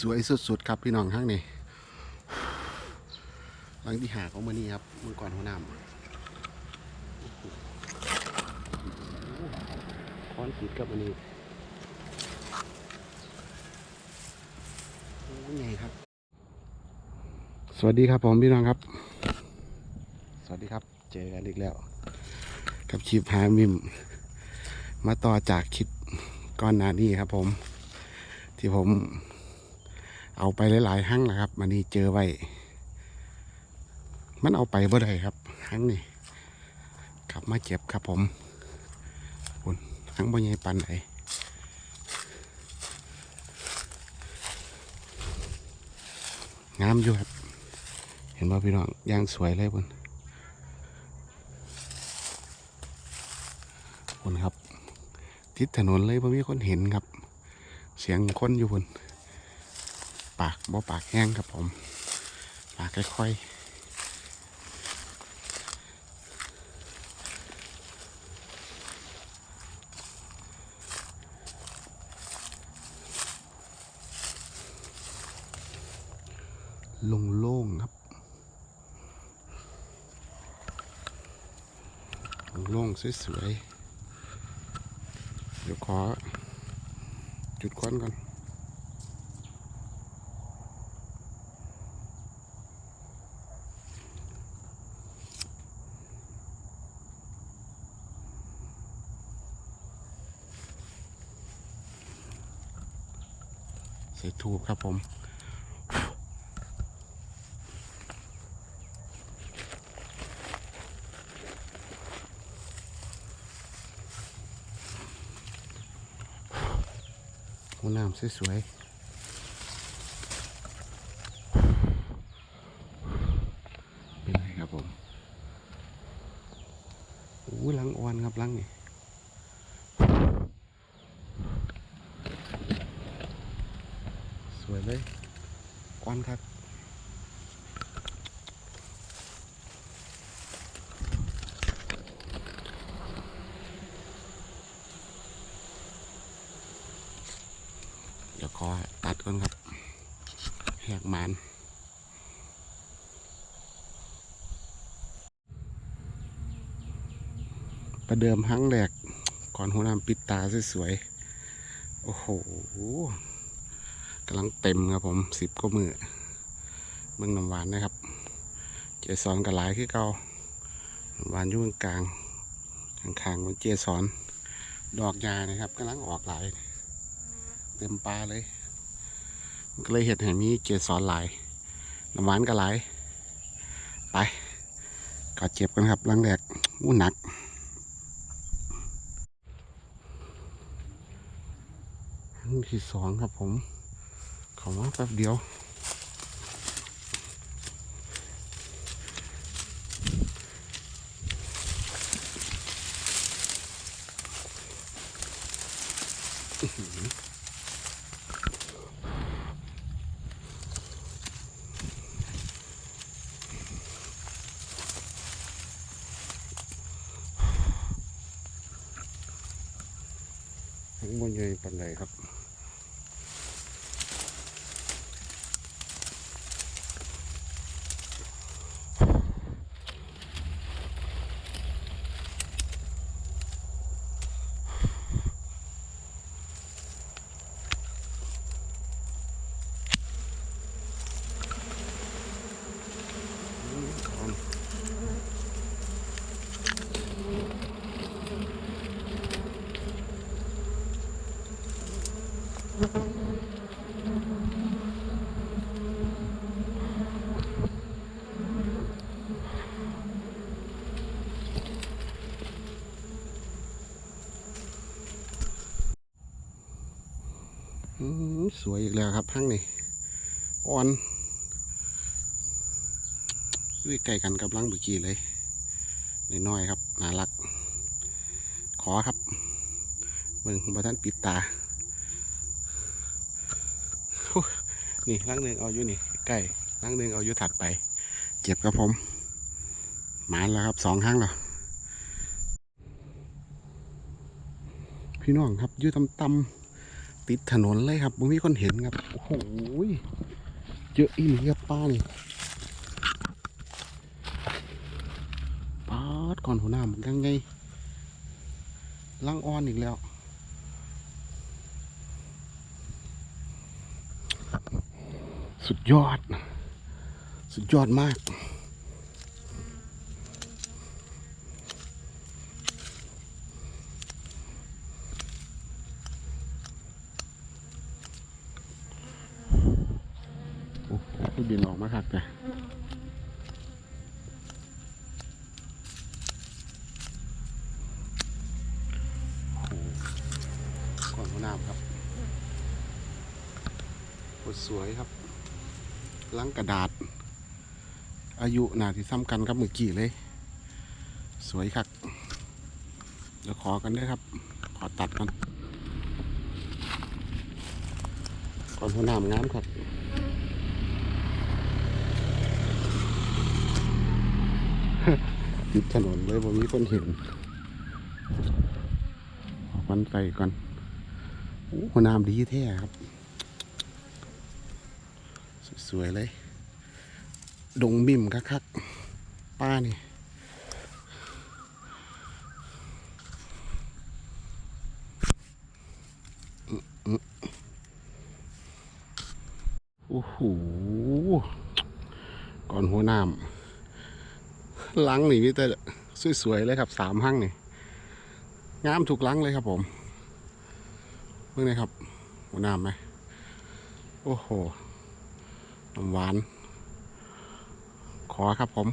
สวยสุดๆครับพี่น้องข้างนี้หลังที่หาของมานี่ครับมือก่อนหัวหน้ำค้อนปิดกับอันนี้โอ้ยครับ สวัสดีครับผมพี่น้องครับ สวัสดีครับ เจอกันอีกแล้ว กับคลิปหามิม มาต่อจากคลิปก้อนหนานี้ครับผม ที่ผม เอาไปหลายๆหั่งนะครับมันนี่เจอไว้ มันเอาไปบ่ได้ครับหั่งนี่กลับมาเจ็บครับผมคุณหั่งบ่ใหญ่ปันไหนงามอยู่ครับเห็นว่าพี่น้องย่างสวยเลยคุณคุณครับ ทิศถนนเลยพ่มีคนเห็นครับ เสียงคนอยู่บน ปากบ่ปากแห้งครับผม ปากค่อยๆลงโล่งครับ โล่งสวยๆ เดี๋ยวขอ จุดควันก่อน ใส่ทูบครับผมน้ำสวยๆเป็นไงครับผมโอ้ยลังอ่อนครับลังนี่สวย เลยควันครับเดี๋ยวขอตัดก่อนครับแหกมันประเดิมหั่งแรกก่อนหัวน้ำปิดตาสวยๆ โอ้โห กำลังเต็มครับผมสิบก็มือเมืองน้ำหวานนะครับ เจสอนกับหลายคือเก่าน้ำหวานอยู่กลางข้างๆมันเจสอน ดอกยานะครับกำลังออกหลาย เต็มปลาเลยก็เลยเห็ดให้มีเกสรหลายน้ำหวานก็หลาย ไปก็เจ็บกันครับลังแรกอู้หนักที่สองครับผม เขามาแป๊บเดียวทั้งบนใหญ่ปันใดครับ สวยอีกแล้วครับทั้งนี้อ่อนด้วยไก่กันกับลังเมื่อกี้เลยน้อยๆครับน่ารัก ขอครับเบิ่งบท่านปิดตา นี่ลังหนึ่งเอาอยู่นี่ใกล้ลังหนึ่งเอาอยู่ถัดไป เจ็บครับผมหมานแล้วครับสองครั้งแล้วพี่น้องครับอยู่ตำตำ ติดถนนเลยครับไม่มีคนเห็นครับ โอ้โหเจออีหลีครับป้านี่ปาดก่อนหัวหน้ามันยังไงลังอ้อนอีกแล้ว สุดยอด สุดยอดมาก โอ้โหคือ บินออกมาคักแต่โอ้โหก่อนหัวหน้าครับโคตรสวยครับลังกระดาษ อายุหนาที่ซ้ำกันกับเมื่อกี้เลย สวยคักเดี๋ยวขอกันด้วยครับ ขอตัดกันก่อนหัวหน้างามครับ ติดถนนเลยผมมีคนเห็นมันไปก่อนโอ้หัวน้ำดีแท้ครับ สวยๆเลย ดงบิ่มคักๆป้านี่โอ้โหก่อนหัวน้ำ ลังนี่มีแต่สวยๆเลยครับสามหั่งนี่งามถูกลังเลยครับผมเมื่อไงครับหัวน้ำไหมโอ้โหน้ำหวาน ขอครับผม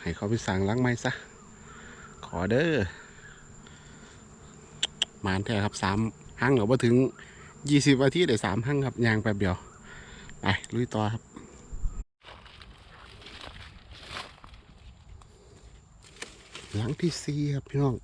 ให้เขาไปสั่งล้างไม้ซะ ขอเด้อหมานแท้ครับสามหั่งเหรือว่าถึงยี่สิบนาทีได้สามหั่งครับยางแป๊บเดียว ไปลุยต่อครับ หลังที่สี่ครับพี่น้อง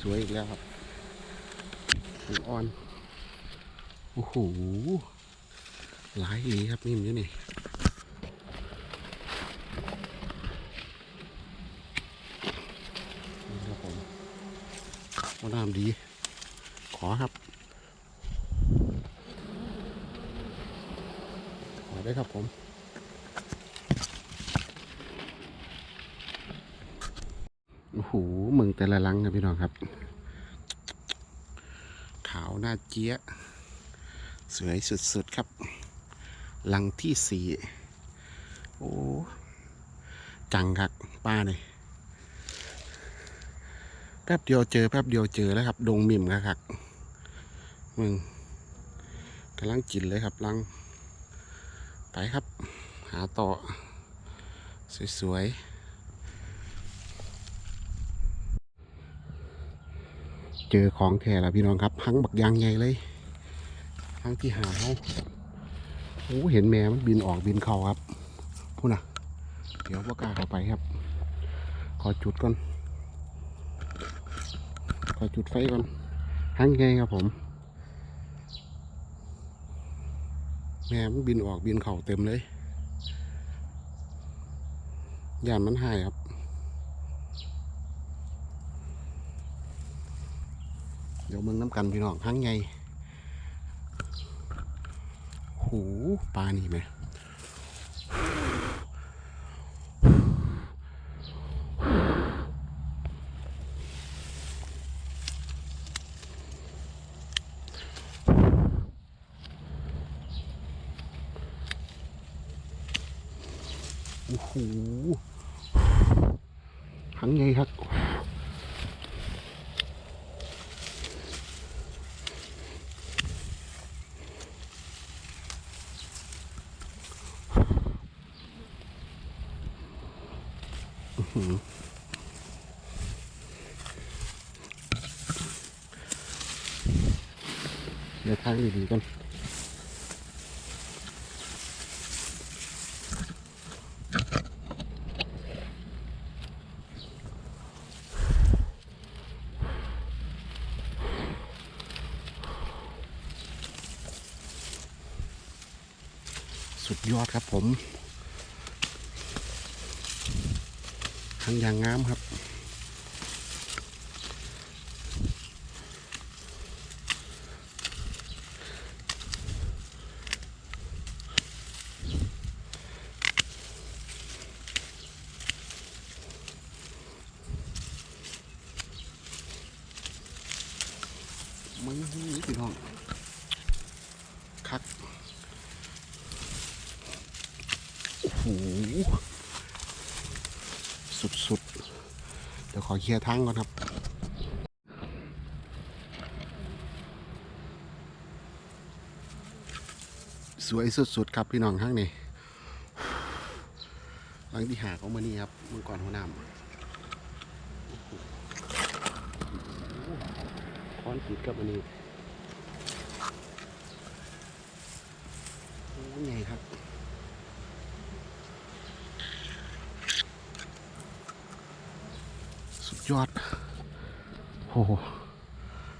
สวยอีกแล้วครับอ่อน อ้โหหลายอีครับนี่มันอยู่นี่นี่ครับผมว่าน้ำดี ขอครับ ขอได้ครับผมโอ้โหมึงแต่ละลังครับพี่น้องครับ ขาวหน้าเจี๊ยะ สวยสุดๆครับลังที่สี่โอ้จังครับป้าเลยแป๊บเดียวเจอแป๊บเดียวเจอแล้วครับ ดงมิมครับมึงกำลังกินเลยครับลัง ไปครับ หาต่อ สวยๆเจอของแท้แล้วพี่น้องครับ หังบักยางใหญ่เลย หังที่หาเขาโอ้เห็นแม่มันบินออกบินเข้าครับพูดนะเดี๋ยวว่ากล้าเข้าไปครับ ขอจุดก่อน ขอจุดไฟก่อนหังไงครับผม แม่มันบินออกบินเข่าเต็มเลยยานมันหายครับเดี๋ยวมึงน้ำกันพี่น้องหังไง หูปลานี่ไหมโอ้โหหังไงครับ เดี๋ยวทางดีๆกันสุดยอดครับผมทางอย่างงามครับ สุดๆ เดี๋ยวขอเคลียร์ทั้งก่อนครับ สวยสุดๆ ครับพี่น้องข้างนี้หลังที่หาเขามานี่ครับเมื่อก่อนหัวหน้ำค้อนขีดกับอันนี้โอ้ยไงครับ สุด ยอดโอ้โห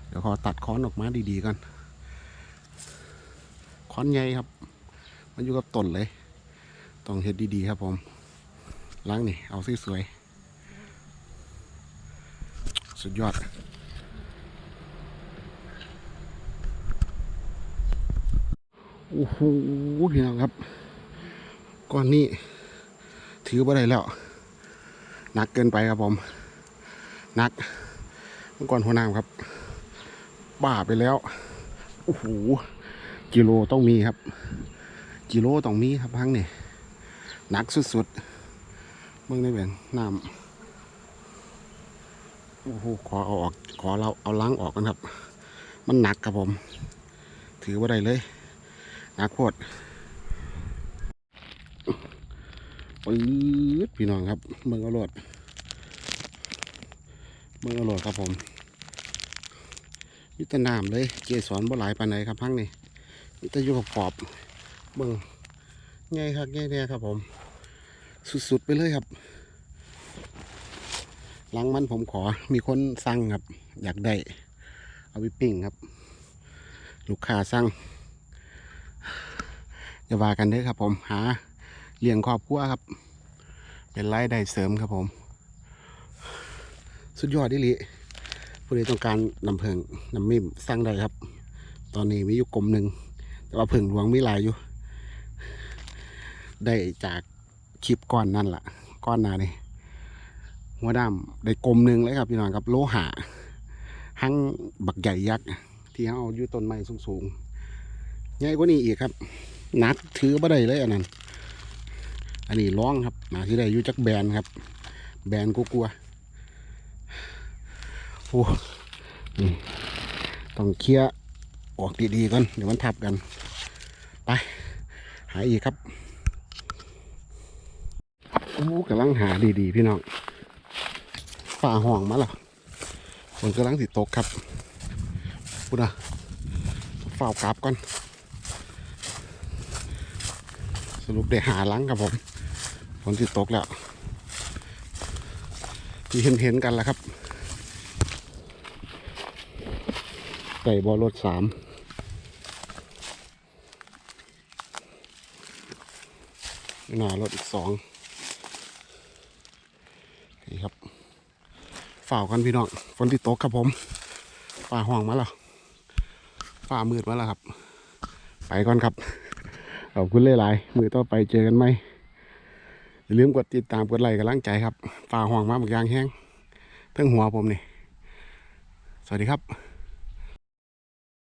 เดี๋ยวขอตัดค้อนออกมาดีๆก่อนค้อนใหญ่ครับ มันอยู่กับต้นเลย ต้องเฮ็ดดีๆครับผมล้างนี่ เอาสวยๆสุดยอดโอ้โหพี่น้องครับก้อนนี้ถือบ่ได้แล้วหนักเกินไปครับผม นักเมื่อก่อนหัวหน้ำครับบ้าไปแล้วโอ้โหกิโลต้องมีครับ กิโลต้องมีครับพังนี่หนักสุดๆเมื่อในแหวนน้ำโอ้โหขอเอาออกขอเราเอาล้างออกกันครับ มันหนักครับผม ถือว่าได้เลยหนักโคตรปื๊ดพี่น้องครับเมืองอรด เมืองอรดครับผมมิตรน้ำเลย เกสรบ่หลายปานไหนครับพังนี่มิตรอยู่กับขอบเมืองไงครับไงเนี่ยครับผม สุดๆไปเลยครับ หลังมันผมขอมีคนสั่งครับ อยากได้ เอาไปปิ้งครับ ลูกค้าสั่งจะว่ากันเด้อครับผมหาเลี้ยงครอบครัวครับ เป็นรายได้เสริมครับผม สุดยอดดิลิผู้ใดต้องการน้ำเพิงน้ำมิมสั่งได้ครับ ตอนนี้มีอยู่กลมหนึ่งแต่ว่าเพิงหลวงมีหลายอยู่ ได้จากคลิปก้อนนั่นแหละก้อนนานี่หัวดำได้กลมหนึ่งเลยครับพี่น้องครับโลหะหั่งบักใหญ่ยักษ์ที่เขาเอาอยู่ต้นไม้สูงๆใหญ่กว่านี้อีกครับนักถือบ่ได้เลยอันนั้น อันนี้ร้องครับหนาที่ได้อยู่จักแบรนครับ แบรนกลัวๆ โอ้นี่ต้องเคลียร์ออกดีๆก่อนเดี๋ยวมันทับกัน ไปหาอีกครับโอ้กำลังหาดีๆ พี่น้องฝ่าห่องมาแล้วฝนกำลังสิตกครับพูดนะฝ่าวกลับก่อน สรุปได้หาลังครับผมฝนสิตกแล้วที่เห็นๆกันแล้วครับ ไก่บอรถสามหน้ารถอีกสองนี่ครับฝ่าวกันพี่น้องฝนติดตกครับผมฝ่าห่วงมาแล้วฝ่ามืดมาแล้วครับ ไปก่อนครับขอบคุณหลายๆมือต่อไปเจอกันไหมอย่าลืมกดติดตามกดไลค์กำลังใจครับฝ่าห่วงมาหมกยางแห้งทั้งหัวผมนี่ สวัสดีครับ